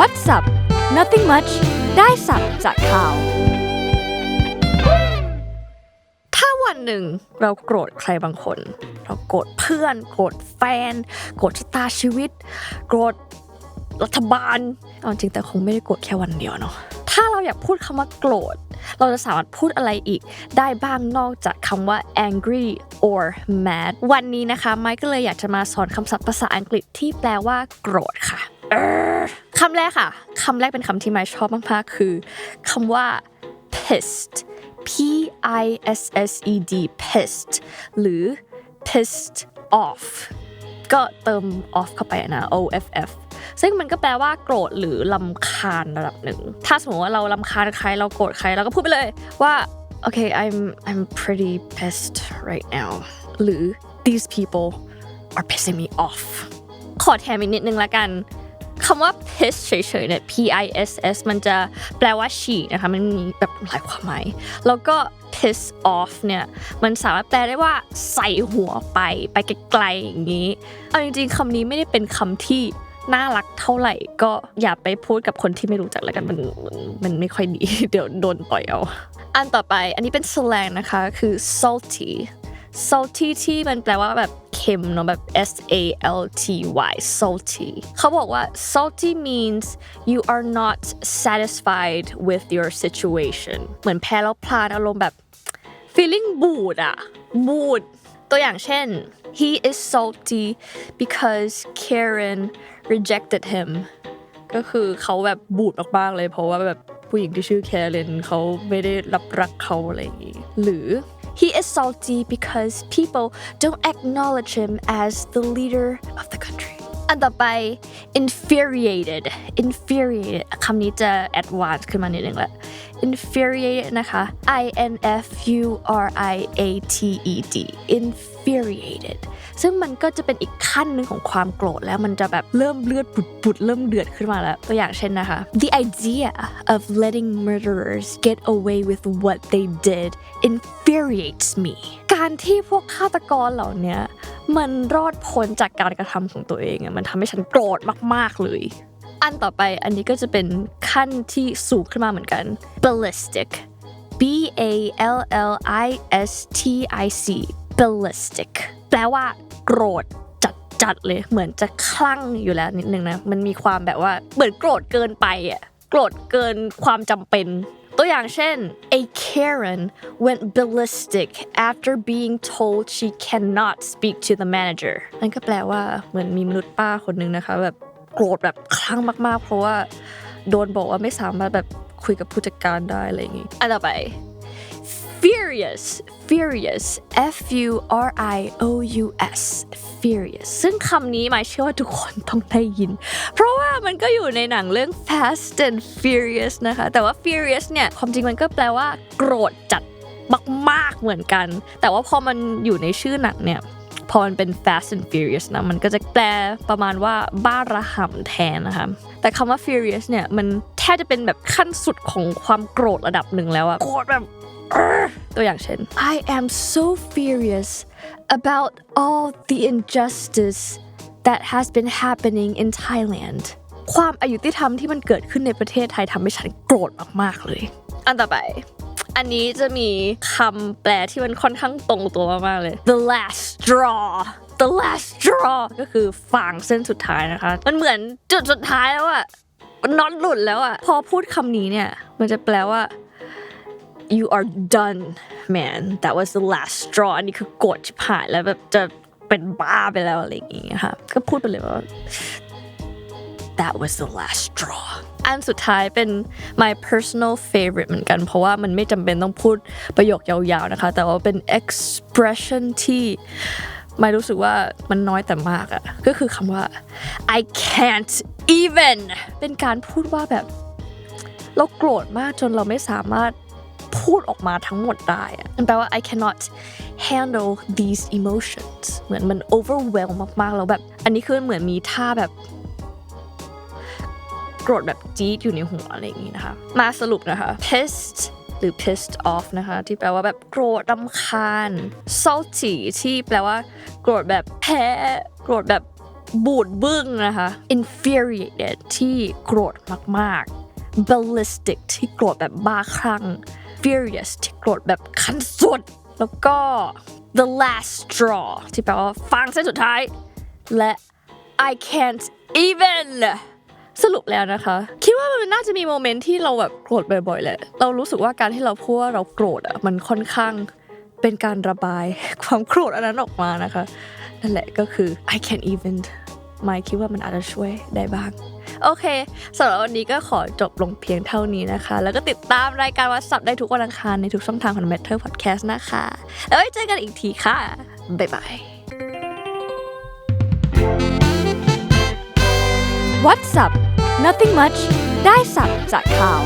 What's up Nothing much ได้สับจากข่าว ถ้าวันหนึ่งเราโกรธใครบางคน เราโกรธเพื่อน โกรธแฟน โกรธชะตาชีวิต โกรธรัฐบาลเอาจริงแต่คงไม่ได้โกรธแค่วันเดียวเนาะถ้าเราอยากพูดคำว่าโกรธ เราจะสามารถพูดอะไรอีก ได้บ้างนอกจากคำว่า angry or mad วันนี้นะคะ ไมค์ก็เลยอยากจะมาสอนคำศัพท์ภาษาอังกฤษที่แปลว่าโกรธค่ะ คำแรกค่ะคำแรกเป็นคำที่ไมค์ชอบมากๆ คือคำว่า pissed p i s s e d pissed หรือ pissed off ก็เติม off เข้าไปนะ o f f ซึ่งมันก็แปลว่าโกรธหรือลำคาญระดับหนึ่ง ถ้าสมมติว่าเราลำคาญใครเราโกรธใครเราก็พูดไปเลยว่าโอเค I'm I'm pretty pissed right now หรือ these people are pissing me off ขอแถมอีกนิดนึงละกัน คำว่า piss เฉยๆเนี่ย p i s s มันจะแปลว่าฉี่นะคะ มันมีแบบหลายความหมาย แล้วก็ piss off เนี่ยมันสามารถแปลได้ว่าใส่หัวไปไปไกลๆอย่างนี้ เอาจริงๆคำนี้ไม่ได้เป็นคำที่น่ารักเท่าไหร่ก็อย่าไปพูดกับคนที่ไม่รู้จักแล้วกันมันมันมันไม่ค่อยดี เดี๋ยวโดนต่อยเอา อันต่อไปอันนี้เป็น slang นะคะคือ salty salty ที่มันแปลว่าแบบเค็มเนาะแบบ S A L T Y salty เขาบอกว่า salty means you are not satisfied with your situation เหมือนแพ้แล้วพลานอารมณ์แบบ feeling บูดอะบูดตัวอย่างเช่น he is salty because Karen rejected him ก็คือเขาแบบบูดมากๆเลยเพราะว่าแบบผู้หญิงที่ชื่อแคเรนเขาไม่ได้รับรักเขาอะไรอย่างงี้หรือ he is salty because people don't acknowledge him as the leader of the country อันต่อไป infuriated infuriated คำนี้จะ advanced ขึ้นมานิดนึงละ infuriated นะคะ i n f u r i a t e d infuriated ซึ่งมันก็จะเป็นอีกขั้นหนึ่งของความโกรธแล้วมันจะแบบเริ่มเลือดปุดๆเริ่มเดือดขึ้นมาแล้ว ตัวอย่างเช่นนะคะ the idea of letting murderers get away with what they did infuriates me การที่พวกฆาตกรเหล่านี้มันรอดพ้นจากการกระทำของตัวเองมันทำให้ฉันโกรธมากๆเลยอันต่อไปอันนี้ก็จะเป็นขั้นที่สูงขึ้นมาเหมือนกัน ballistic B A L L I S T I C ballistic แปลว่า โกรธจัดจัดเลยเหมือนจะคลั่งอยู่แล้วนิดนึงนะมันมีความแบบว่าเหมือนโกรธเกินไปอะโกรธเกินความจำเป็น ตัวอย่างเช่น a Karen went ballistic after being told she cannot speak to the manager นั่นก็แปลว่าเหมือนมีมนุษย์ป้าคนหนึ่งนะคะแบบโกรธแบบคลั่งมากๆ เพราะว่าโดนบอกว่าไม่สามารถแบบคุยกับผู้จัดการได้อะไรอย่างงี้อันต่อไป furious furious f u r i o u s furious ซึ่งคำนี้หมายเชื่อว่าทุกคนต้องได้ยิน เพราะว่ามันก็อยู่ในหนังเรื่อง Fast and Furious นะคะ แต่ว่า furious เนี่ย ความจริงมันก็แปลว่า โกรธจัดมากๆเหมือนกัน แต่ว่าพอมันอยู่ในชื่อหนังเนี่ยพอมันเป็น Fast and Furious นะ มันก็จะแปลประมาณว่าบ้าระห่ำแทนนะคะ แต่คำว่า furious เนี่ย มันแทบจะเป็นแบบขั้นสุดของความโกรธระดับหนึ่งแล้วอะโกรธแบบ ตัวอย่างเช่น I am so furious about all the injustice that has been happening in Thailand ความอายุติธรรมที่มันเกิดขึ้นในประเทศไทยทำให้ฉันโกรธมากๆเลย อันต่อไป อันนี้จะมีคำแปลที่มันค่อนข้างตรงตัวมากๆเลย the last straw the last straw ก็คือฟางเส้นสุดท้ายนะคะ มันเหมือนจุดสุดท้ายแล้วอะน็อตหลุดแล้วอะพอพูดคำนี้เนี่ย มันจะแปลว่า you are done man that was the last straw อันนี้คือโกรธชิบหายแล้วแบบจะเป็นบ้าไปแล้วอะไรอย่างเงี้ยค่ะก็พูดไปเลยว่า that was the last straw อันสุดท้ายเป็น my personal favorite เหมือนกัน เพราะว่ามันไม่จำเป็นต้องพูดประโยคยาวๆนะคะ แต่ว่าเป็น expression ที่ไม่รู้สึกว่ามันน้อยแต่มากอะก็คือคำว่า I can't even เป็นการพูดว่าแบบ เราโกรธมากจนเราไม่สามารถ พูดออกมาทั้งหมดได้อะมันแปลว่า I cannot handle these emotions เหมือนมัน overwhelm มากๆ แล้วแบบ อันนี้คือเหมือนมีท่าแบบโกรธแบบจี๊ดอยู่ในหัวอะไรอย่างงี้นะคะ มาสรุปนะคะ pissed หรือ pissed off นะคะ ที่แปลว่าแบบโกรธรำคาญ salty ที่แปลว่า โกรธแบบแพ้โกรธแบบบูดบึ้งนะคะ infuriated ที่โกรธมากๆ ballistic ที่โกรธแบบบ้าคลั่ง furious ที่โกรธแบบขั้นสุด แล้วก็ the last straw ที่แปลว่าฟางเส้นสุดท้าย และ I can't even สรุปแล้วนะคะ คิดว่ามันน่าจะมีโมเมนต์ที่เราแบบโกรธบ่อยๆแหละ เรารู้สึกว่าการที่เราพูดว่าเราโกรธอะมันค่อนข้างเป็นการระบายความโกรธอันนั้นออกมานะคะ นั่นแหละก็คือ I can't even ไม่คิดว่ามันอาจจะช่วยได้บ้าง โอเคสำหรับวันนี้ก็ขอจบลงเพียงเท่านี้นะคะ แล้วก็ติดตามรายการวัดสับได้ทุกวันอังคารในทุกช่องทางของ Matter Podcast นะคะ แล้วไว้เจอกันอีกทีค่ะ บ๊ายบาย What's up Nothing much ได้สับจากข่าว